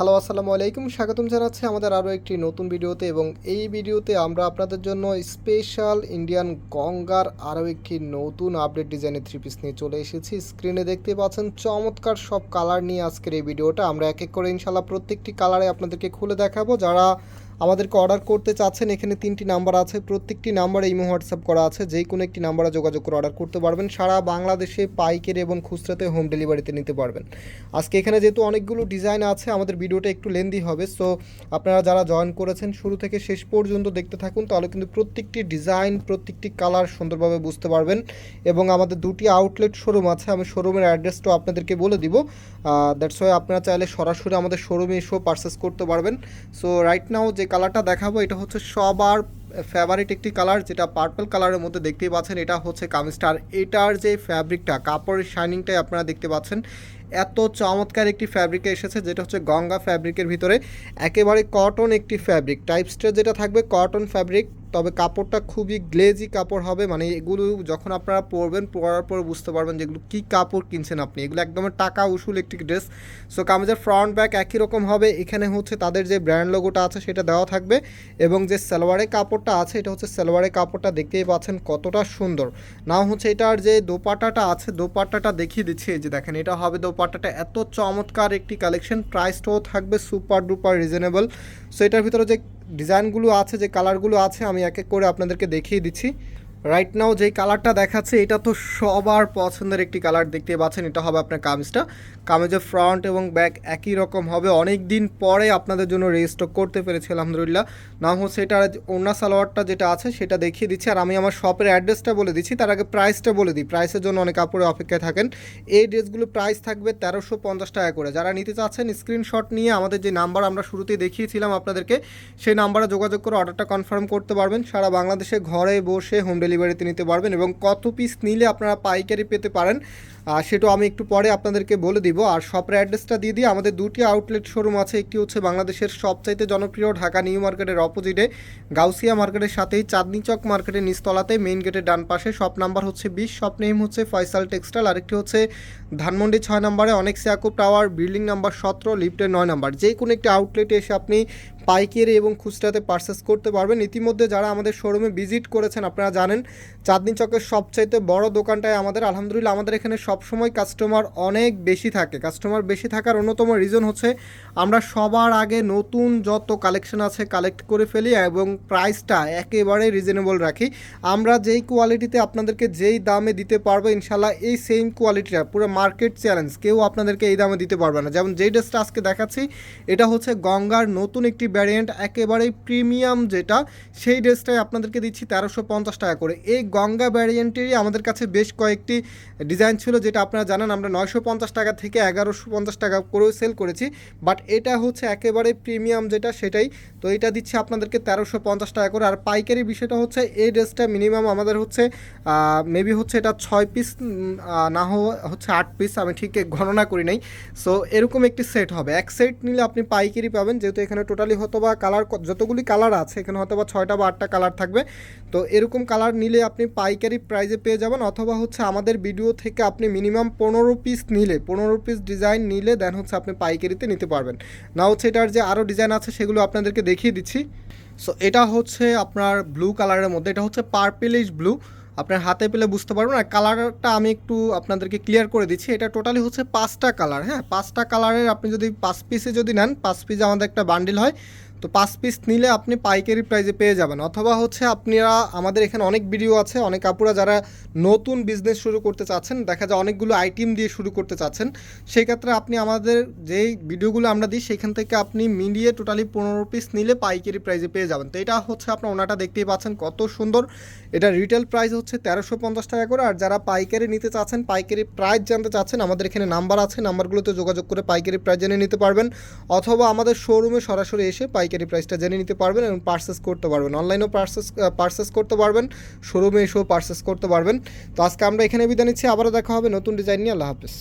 Hello, আসসালামু আলাইকুম। স্বাগতম জানাচ্ছি আমাদের আরও একটি নতুন ভিডিওতে এবং এই ভিডিওতে আমরা আপনাদের জন্য স্পেশাল ইন্ডিয়ান গঙ্গার আরও একটি নতুন আপডেট ডিজাইনের থ্রি পিস নিয়ে চলে এসেছি। স্ক্রিনে দেখতে পাচ্ছেন চমৎকার সব কালার নিয়ে আজকের এই ভিডিওটা। আমরা এক এক করে ইনশাল্লাহ প্রত্যেকটি কালারে আপনাদেরকে খুলে দেখাবো। যারা আমাদেরকে অর্ডার করতে চাচ্ছেন, এখানে তিনটি নাম্বার আছে। প্রত্যেকটি নাম্বারে ইমো হোয়াটসঅ্যাপ করা আছে। যে কোনো একটি নাম্বারে যোগাযোগ করে অর্ডার করতে পারবেন। সারা বাংলাদেশে পাইকারি এবং খুচরাতে হোম ডেলিভারিতে নিতে পারবেন। আজকে এখানে যেহেতু অনেকগুলো ডিজাইন আছে, আমাদের ভিডিওটা একটু লেন্দি হবে। সো আপনারা যারা জয়েন করেছেন, শুরু থেকে শেষ পর্যন্ত দেখতে থাকুন। তাহলে কিন্তু প্রত্যেকটি ডিজাইন প্রত্যেকটি কালার সুন্দরভাবে বুঝতে পারবেন। এবং আমাদের দুটি আউটলেট শোরুম আছে। আমি শোরুমের অ্যাড্রেসটাও আপনাদেরকে বলে দিব। দ্যাটস ওয়াই আপনারা চাইলে সরাসরি আমাদের শোরুমে এসেও পারচেস করতে পারবেন। সো রাইট নাও যে কালারটা দেখাবো, এটা হচ্ছে সবার ফেভারিট একটি কালার, যেটা পার্পল কালারের মধ্যে দেখতেই পাচ্ছেন, এটা হচ্ছে কামিস্টার এটার যে ফ্যাব্রিকটা কাপড়ের শাইনিংটাই আপনারা দেখতে পাচ্ছেন এত চমৎকার একটি ফ্যাব্রিকে এসেছে, যেটা হচ্ছে গঙ্গা ফ্যাব্রিকের ভিতরে। একেবারে কটন একটি ফ্যাব্রিক টাইপসটা যেটা থাকবে কটন ফ্যাব্রিক তবে কাপড়টা খুবই গ্লেজি কাপড় হবে মানে এগুলো যখন আপনারা পরবেন, পরার পর বুঝতে পারবেন যে এগুলো কী কাপড় কিনছেন আপনি। এগুলো একদম টাকা উসুল একটি ড্রেস সো কামিজের ফ্রন্ট ব্যাক একই রকম হবে। এখানে হচ্ছে তাদের যে ব্র্যান্ড লোগোটা আছে, সেটা দেওয়া থাকবে। এবং যে সালোয়ারের কাপড়টা আছে, এটা হচ্ছে সালোয়ারের কাপড়টা, দেখতেই পাচ্ছেন কতটা সুন্দর। না হচ্ছে এটার যে দোপাটাটা আছে, দোপাট্টাটা দেখিয়ে দিচ্ছি যে দেখেন, এটা হবে দোপাট্টাটা এত চমৎকার একটি কালেকশন, প্রাইসটাও থাকবে সুপার ডুপার রিজনেবল। সো এটার ভিতরে যে ডিজাইনগুলো আছে, যে কালারগুলো আছে, আমি একে এক করে আপনাদেরকে দেখিয়ে দিচ্ছি। রাইট নাও যেই কালারটা দেখাচ্ছে, এটা তো সবার পছন্দের একটি কালার দেখতে পাচ্ছেন। এটা হবে আপনার কামিজটা। কামিজের ফ্রন্ট এবং ব্যাক একই রকম হবে। অনেক দিন পরে আপনাদের জন্য রেজিস্টক করতে পেরেছি, আলহামদুলিল্লাহ। নাম হচ্ছে এটা ওনা সালোয়ারটা যেটা আছে, সেটা দেখিয়ে দিচ্ছি। আর আমি আমার শপের অ্যাড্রেসটা বলে দিচ্ছি। তার আগে প্রাইসটা বলে দিই। প্রাইসের জন্য অনেক কাপড়ে অপেক্ষায় থাকেন। এই ড্রেসগুলো প্রাইস থাকবে তেরোশো পঞ্চাশ টাকা করে। যারা নিতে চাচ্ছেন স্ক্রিনশট নিয়ে আমাদের যে নাম্বার আমরা শুরুতেই দেখিয়েছিলাম আপনাদেরকে, সেই নাম্বারে যোগাযোগ করে অর্ডারটা কনফার্ম করতে পারবেন। সারা বাংলাদেশে ঘরে বসে হোম ডেলিভারিতে নিতে পারবেন এবং কত পিস নিলে আপনারা পাইকারি পেতে পারেন সেটাও আমি একটু পরে আপনাদেরকে বলে দিব। আর শপের অ্যাড্রেসটা দিয়ে দিয়ে আমাদের দুটি আউটলেট শোরুম আছে। একটি হচ্ছে বাংলাদেশের সবচাইতে জনপ্রিয় ঢাকা নিউ মার্কেটের অপোজিটে গাউসিয়া মার্কেটের সাথেই চাঁদনি চক মার্কেটের নিচতলাতে মেইন গেটের ডান পাশে। শপ নাম্বার হচ্ছে বিশ শপ নেম হচ্ছে ফয়সাল টেক্সটাইল আরেকটি হচ্ছে ধানমন্ডি ছয় নম্বরে অনেক সিয়াকুব টাওয়ার বিল্ডিং নাম্বার সতেরো লিফটের নয় নাম্বার। যে কোনো একটি আউটলেটে এসে আপনি পাইকারি এবং খুচরাতে পারচেস করতে পারবেন। ইতিমধ্যে যারা আমাদের শোরুমে ভিজিট করেছেন, আপনারা জানেন চাঁদনি চকের সবচাইতে বড় দোকানটায় আমাদের। আলহামদুলিল্লাহ, আমাদের এখানে সবসময় কাস্টমার অনেক বেশি থাকে। কাস্টমার বেশি থাকার অন্যতম রিজন হচ্ছে আমরা সবার আগে নতুন যত কালেকশন আছে কালেক্ট করে ফেলি এবং প্রাইসটা একেবারে রিজনেবল রাখি। আমরা যেই কোয়ালিটিতে আপনাদেরকে যেই দামে দিতে পারব ইনশাল্লাহ এই সেম কোয়ালিটিটা পুরো মার্কেট চ্যালেঞ্জ কেউ আপনাদেরকে এই দামে দিতে পারবে না। যেমন যেই ড্রেসটা আজকে দেখাচ্ছি, এটা হচ্ছে গঙ্গার নতুন একটি ভ্যারিয়েন্ট একেবারেই প্রিমিয়াম যেটা, সেই ড্রেসটাই আপনাদেরকে দিচ্ছি তেরোশো পঞ্চাশ টাকা করে। এই গঙ্গা ভ্যারিয়েন্টেরই আমাদের কাছে বেশ কয়েকটি ডিজাইন ছিল যেটা আপনারা জানেন, আমরা নয়শো পঞ্চাশ টাকা থেকে এগারোশো পঞ্চাশ টাকা করেও সেল করেছি বাট এটা হচ্ছে একেবারে প্রিমিয়াম যেটা, সেটাই। তো এটা দিচ্ছে আপনাদেরকে তেরোশো পঞ্চাশ টাকা করে। আর পাইকারি বিষয়টা হচ্ছে, এই ড্রেসটা মিনিমাম আমাদের হচ্ছে মেবি হচ্ছে এটা ছয় পিস না হচ্ছে আট পিস আমি ঠিক গণনা করি নাই। সো এরকম একটি সেট হবে। এক সেট নিলে আপনি পাইকারি পাবেন, যেহেতু এখানে টোটালি হয়তো বা কালার যতগুলি কালার আছে, এখানে হয়তো বা ছয়টা বা আটটা কালার থাকবে। তো এরকম কালার নিলে আপনি পাইকারি প্রাইজে পেয়ে যাবেন, অথবা হচ্ছে আমাদের ভিডিও থেকে আপনি মিনিমাম পনেরো পিস নিলে, পনেরো পিস ডিজাইন নিলে দেন হচ্ছে আপনি পাইকারিতে নিতে পারবেন। না হচ্ছে এটার যে আরও ডিজাইন আছে সেগুলো আপনাদেরকে দেখিয়ে দিচ্ছি। সো এটা হচ্ছে আপনার ব্লু কালারের মধ্যে, এটা হচ্ছে পার্পেলিশ ব্লু আপনার হাতে পেলে বুঝতে পারবেন। আর কালারটা আমি একটু আপনাদেরকে ক্লিয়ার করে দিচ্ছি। এটা টোটালি হচ্ছে পাঁচটা কালার হ্যাঁ? পাঁচটা কালারের আপনি যদি পাঁচ পিসে যদি নেন, পাঁচ পিস আমাদের একটা বান্ডিল হয় তো পাঁচ পিস নিলে আপনি পাইকারি প্রাইজে পেয়ে যাবেন। অথবা হচ্ছে আপনারা, আমাদের এখানে অনেক ভিডিও আছে, অনেক আপুরা যারা নতুন বিজনেস শুরু করতে চাচ্ছেন, দেখা যায় অনেকগুলো আইটেম দিয়ে শুরু করতে চাচ্ছেন, সেই ক্ষেত্রে আপনি আমাদের যেই ভিডিওগুলো আমরা দিই, সেখান থেকে আপনি মিলিয়ে টোটালি পনেরো পিস নিলে পাইকারি প্রাইজে পেয়ে যাবেন। তো এটা হচ্ছে আপনার ওনাটা দেখতেই পাচ্ছেন কত সুন্দর। এটা রিটেল প্রাইস হচ্ছে তেরোশো পঞ্চাশ টাকা করে, আর যারা পাইকারি নিতে চাচ্ছেন, পাইকারি প্রাইস জানতে চাচ্ছেন, আমাদের এখানে নাম্বার আছে নাম্বারগুলোতে যোগাযোগ করে পাইকারি প্রাইস জেনে নিতে পারবেন। অথবা আমাদের শোরুমে সরাসরি এসে পাইকারি পাইকারি প্রাইসটা জেনে নিতে পারবেন এবং পার্সেস করতে পারবেন। অনলাইনেও পার্সেস পার্সেস করতে পারবেন শোরুমে এসেও পার্সেস করতে পারবেন। তো আজকে আমরা এখানে বিদায় নিচ্ছি, আবারও দেখা হবে নতুন ডিজাইন নিয়ে। আল্লাহ হাফিজ।